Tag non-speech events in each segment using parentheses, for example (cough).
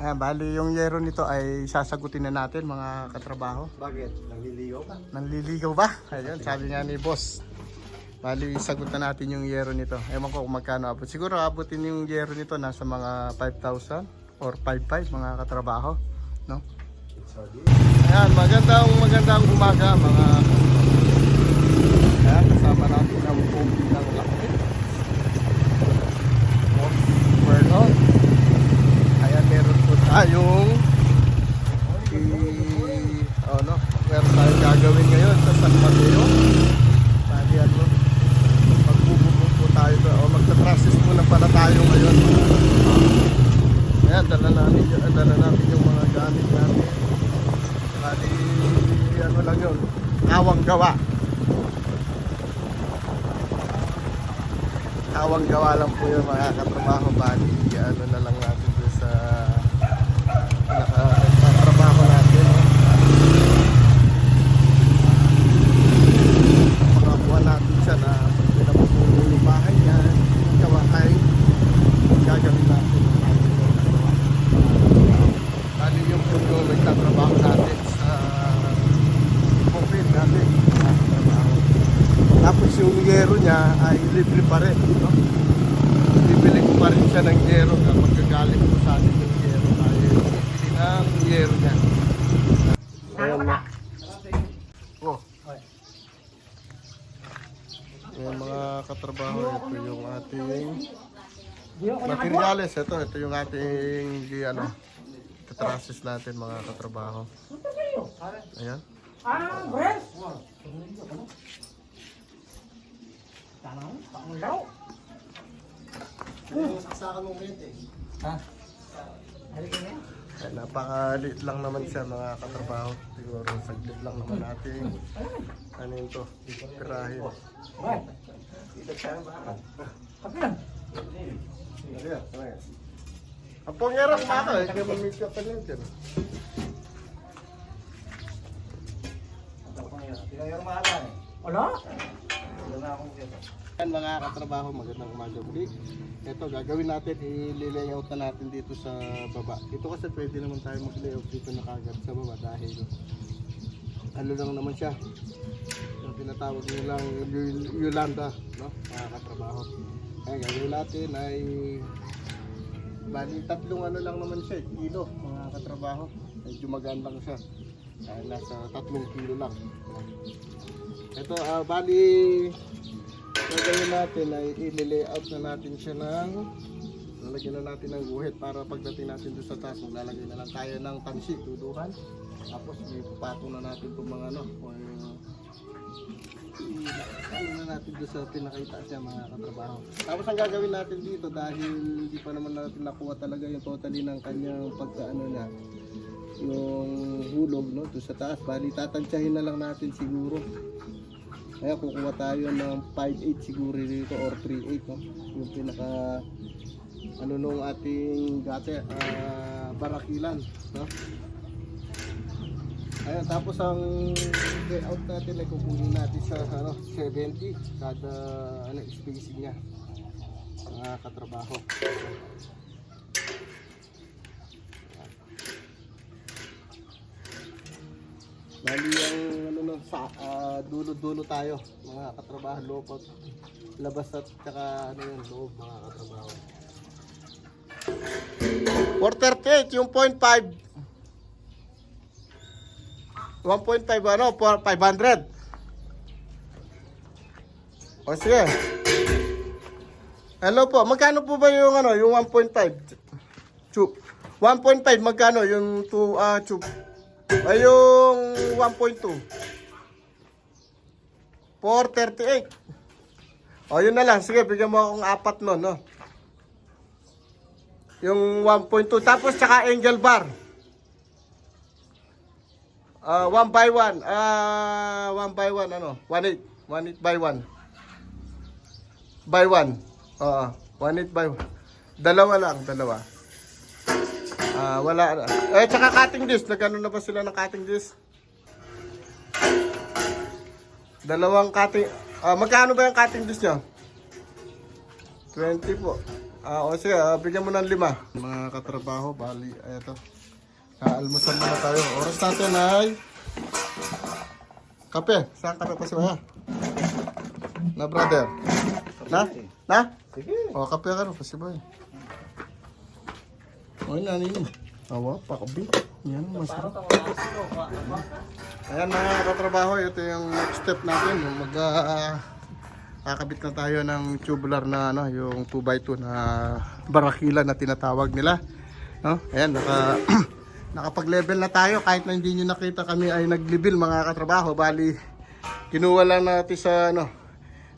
Ayan, bali yung yero nito ay sasagutin na natin mga katrabaho. Bakit? Nangliligaw ka? Nanliligaw ba? Ayun, sabi nga ni boss. Bali, sagot na natin yung yero nito. Ewan ko kung magkano abot. Siguro abutin yung yero nito nasa mga 5,000 or 5,500 mga katrabaho. No? Ayan, magandang magandang umaga mga Ayan, kasama natin ang pupi ng laki. Oh, Vernon. Ayan, meron po tayong i oh, no, meron tayong gagawin ngayon sa San Mateo. Bali, ano, magbububo po tayo doon. O, magta-process muna pala tayo ngayon. Ayan, dala namin, yung- dala namin yung mga gamit namin. Bali, ano lang yun, awang gawa. Awang gawa lang po yung mga katrabaho. Bali, ano na lang natin doon sa nakatrabaho natin. Makakuha natin siya na pinapupuno yung bahay niya. Gawa ay gagawin natin. ang ating gawa. Bali yung puno nagtatrabaho natin sa bukid natin. Nagtatrabaho. Tapos yung yero niya ay libre pa rin. No? Bibili ko pa rin siya ng yero kapag gagaling ko sa atin yung yero. Tayo bibili ng yero niya. Ayan na. Oh. Yung mga katrabaho, ito yung ating materials. Ito, ito yung ating di, ano, katrasis natin mga katrabaho. Ayan. Ah, Brent! Tanong, pangulo. Saksakan mo ulit eh. Ha? Halika niya. Ayan, napakaliit lang naman siya mga katrabaho. Siguro saglit lang naman natin. Ano yun to? Pirahin. Hoy, Dito siya ba? kape lang. Ayan, ayan. Ang pongera kumaka eh. Kaya mamit ka pa niyan dyan. Pinayar maaga eh. Wala? Yan mga katrabaho, magandang umaga muli. Ito, gagawin natin, i-layout na natin dito sa baba. Ito kasi pwede naman tayo mag-layout dito na kagad sa baba dahil ano lang naman siya. Yung tinatawag nilang Yolanda, no? Mga katrabaho. Kaya gagawin natin ay bali tatlong ano lang naman siya, kilo, mga katrabaho. Medyo magaan lang siya. Kaya nasa tatlong kilo lang. Ito, ah, bali gagawin natin ay i-layout na natin siya ng lalagyan na natin ng guhit para pagdating natin doon sa taas maglalagay na lang tayo ng tansi, tuduhan tapos ipapato na natin itong mga ano or ano na natin doon sa pinakita siya mga katrabaho. Tapos ang gagawin natin dito dahil hindi pa naman natin nakuha talaga yung totally ng kanyang pagkaano na yung hulog no doon sa taas. Bali tatansyahin na lang natin siguro kaya kukuha tayo ng 5.8 siguro dito or 3.8 no? Yung pinaka ano nung ating gate ah, barakilan no? Ayan, tapos ang layout natin ay kukunin natin sa ano, 70 kada ano, spacing niya mga katrabaho. Bali ang ano no, sa ah, dulo-dulo tayo mga katrabaho loob labas at saka ano yun loob mga katrabaho. 438 yung 0.5 1.5 ano, for 500. O sige. Hello po, magkano po ba yung ano, yung 1.5? Chup. 1.5 magkano yung 2 ah chup? Ay yung 1.2. 438. O yun na lang, sige, bigyan mo akong apat nun, no? Yung 1.2 tapos tsaka angel bar. Ah, one by one. Ah, one by one ano? One eight. One eight by one. By one. Oo. One eight by one. Dalawa lang, dalawa. Ah, wala. Eh, tsaka cutting disc. Nagano na ba sila ng cutting disc? Dalawang cutting. Ah, magkano ba yung cutting disc nyo? 20 po. Ah, o sige, ah, bigyan mo ng lima. Mga katrabaho, bali, eto. Naalmusal muna tayo. Oras natin ay... Kape. Saan kape pa siya? Na, brother? Na? Na? Sige. O, kape ka rin pa si. O, yun, ano yun? Awa, pakabi. Yan, masarap. Ayan mga katrabaho, ito yung next step natin. Yung mag ah, kakabit na tayo ng tubular na ano, yung 2x2 na barakila na tinatawag nila. No? Ayan, naka (clears throat) nakapag-level na tayo kahit na hindi nyo nakita kami ay nag-level mga katrabaho. Bali, kinuha lang natin sa ano,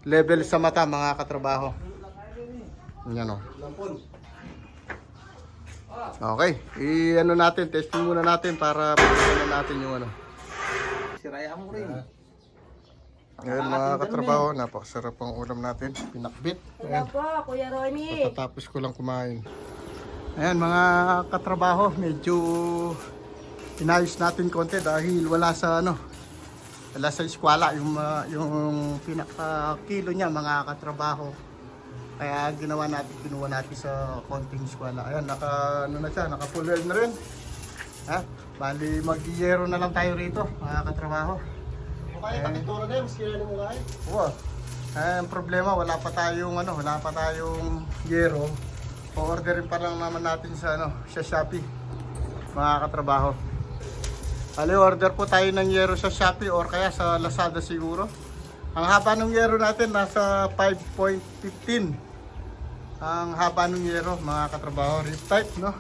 level sa mata mga katrabaho. Yan o. Okay, i-ano natin, testing muna natin para pagkakas natin yung ano. Siraya mo rin. Ngayon mga katrabaho, napakasarap ang ulam natin. Pinakbit. Hello po, Kuya Ronnie. Patatapos ko lang kumain. Ayan mga katrabaho, medyo inayos natin konti dahil wala sa ano, wala sa eskwela yung, mga- yung pinaka kilo niya mga katrabaho. Kaya ginawa natin, ginawa natin sa konting eskwela. Ayan, naka, ano na siya, naka full well na rin. Ha? Bali, mag-yero na lang tayo rito, mga katrabaho. Kaya pakitura na yun, sila mo kaya. Oo. Eh, ang problema, wala pa tayong ano, wala pa tayong yero. O-orderin pa lang naman natin sa ano, sa Shopee. Mga katrabaho. Ali, order po tayo ng yero sa Shopee or kaya sa Lazada siguro. Ang haba ng yero natin nasa 5.15. Ang haba ng yero, mga katrabaho, rip type, no?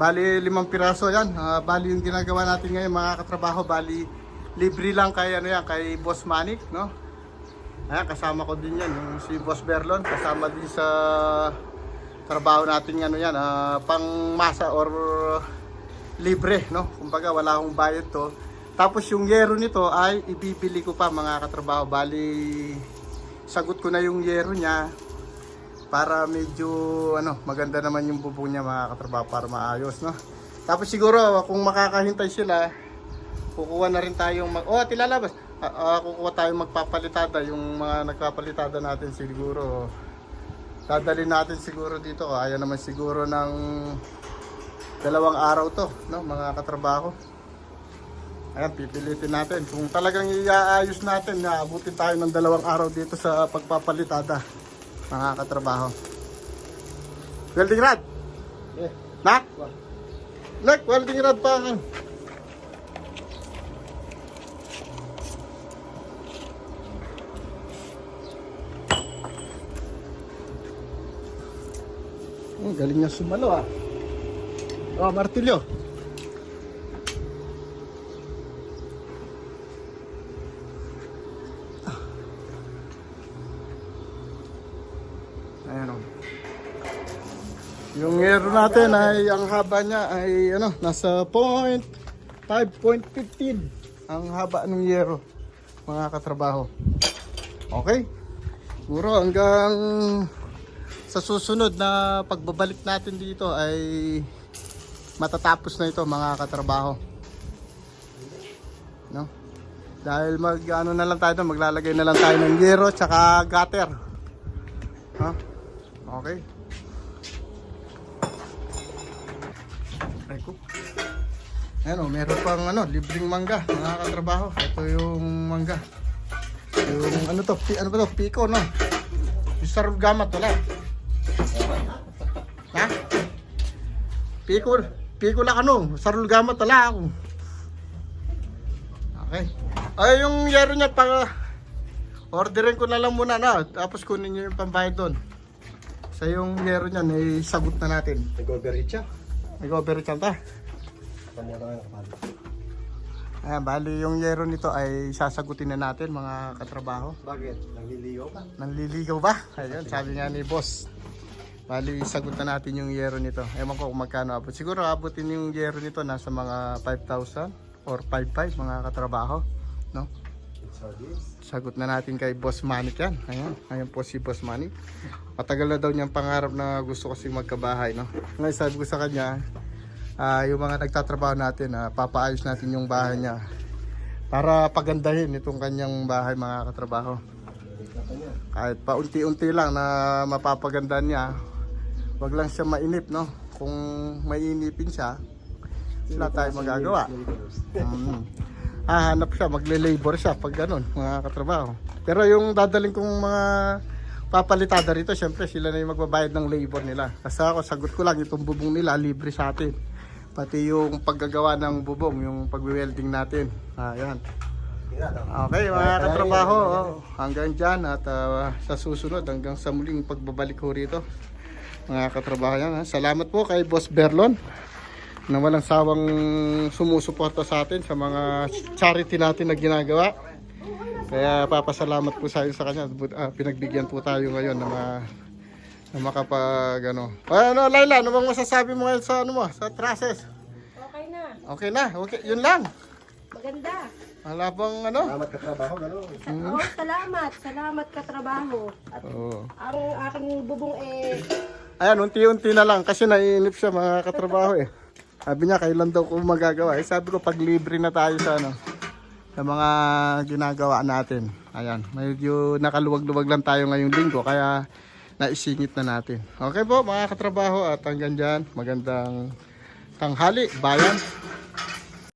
Bali, limang piraso yan. Ah, bali, yung ginagawa natin ngayon, mga katrabaho, bali, libre lang kay, ano yan, kay Boss Manik, no? Ayan, kasama ko din yan, yung si Boss Berlon, kasama din sa trabaho natin ano yan, ah, pang masa or libre, no? Kumbaga, wala akong bayad to. Tapos yung yero nito ay ibibili ko pa mga katrabaho. Bali, sagot ko na yung yero niya para medyo ano maganda naman yung bubong niya mga katrabaho para maayos no? Tapos siguro kung makakahintay sila kukuha na rin tayong mag oh tilalabas Ah, ah, kukuha tayong magpapalitada. Yung mga nagpapalitada natin siguro dadalhin natin siguro dito. Kaya naman siguro ng dalawang araw to no mga katrabaho Ayan, pipilitin natin. Kung talagang iaayos natin, naabutin tayo ng dalawang araw dito sa pagpapalitada. Mga katrabaho. Welding rod! Eh, Na? Nak, welding rod pa. Oh, galing niya sumalo ah. Oh, martilyo. Ayan o. Yung aero natin ay ang haba niya ay ano, nasa point 5.15 ang haba ng yero mga katrabaho. Okay? Siguro hanggang sa susunod na pagbabalik natin dito ay matatapos na ito mga katrabaho. No? Dahil mag ano na lang tayo, maglalagay na lang tayo ng yero tsaka gutter. Ha? Okay. Ay ko. Ayan o, meron pang ano, libreng mangga, mga katrabaho. Ito yung mangga. Yung ano to, pi, ano ba to, piko no? Yung sarap gamat wala. Ha? Piko, piko lang ano, sarul gamat wala ako. Okay. Ay, yung yero niya pa, orderin ko na lang muna na, tapos kunin niyo yung pambayad doon. Sa yung yero niyan, ay sagot na natin. nag-overheat siya. Nag-overreach ta. Kanya na nga kapal. Ayan, bali yung yero nito ay sasagutin na natin mga katrabaho. Bakit? Nangliligaw ka? Nanliligaw ba? Ayun, sabi nga ni boss. Bali, sagot na natin yung yero nito. Ewan ko kung magkano abot. Siguro abutin yung yero nito nasa mga 5,000 or 5,500 mga katrabaho. No? Sagot na natin kay Boss Manik yan. Ayan, ayan po si Boss Manik. Matagal na daw niyang pangarap na gusto kasi magkabahay. No? Ngayon sabi ko sa kanya, ah, yung mga nagtatrabaho natin, ah, papaayos natin yung bahay niya para pagandahin itong kanyang bahay mga katrabaho. Kahit paunti-unti lang na mapapaganda niya, Wag lang siya mainip, no? Kung mainipin siya, wala tayong magagawa. Mm. Hahanap siya, magle-labor siya pag ganun, mga katrabaho. Pero yung dadaling kong mga papalitada rito, syempre sila na yung magbabayad ng labor nila. Kasi ako, sagot ko lang, itong bubong nila, libre sa atin. Pati yung paggagawa ng bubong, yung pag-welding natin. Ayan. Okay, mga katrabaho, oh, hanggang dyan at ah, sa susunod, hanggang sa muling pagbabalik ko rito. Mga katrabaho yan, ha. salamat po kay Boss Berlon na walang sawang sumusuporta sa atin sa mga charity natin na ginagawa. Kaya papasalamat po sa sa kanya. But, ah, pinagbigyan po tayo ngayon na, ma, na makapag ano. Ah, ano, Laila, ano bang masasabi mo ngayon sa ano mo, sa trusses? Okay na. Okay na, okay, yun lang. Maganda. Wala bang ano? Salamat ka trabaho, gano'n. Hmm. Oo, salamat. Salamat ka trabaho. At Oo. ang aking bubong eh, Ayan, unti-unti na lang kasi naiinip siya mga katrabaho eh. Sabi niya, kailan daw ko magagawa. Eh, sabi ko, pag libre na tayo sa ano, sa mga ginagawa natin. Ayan, medyo nakaluwag-luwag lang tayo ngayong linggo, kaya naisingit na natin. Okay po, mga katrabaho, at hanggang dyan, magandang tanghali, bayan.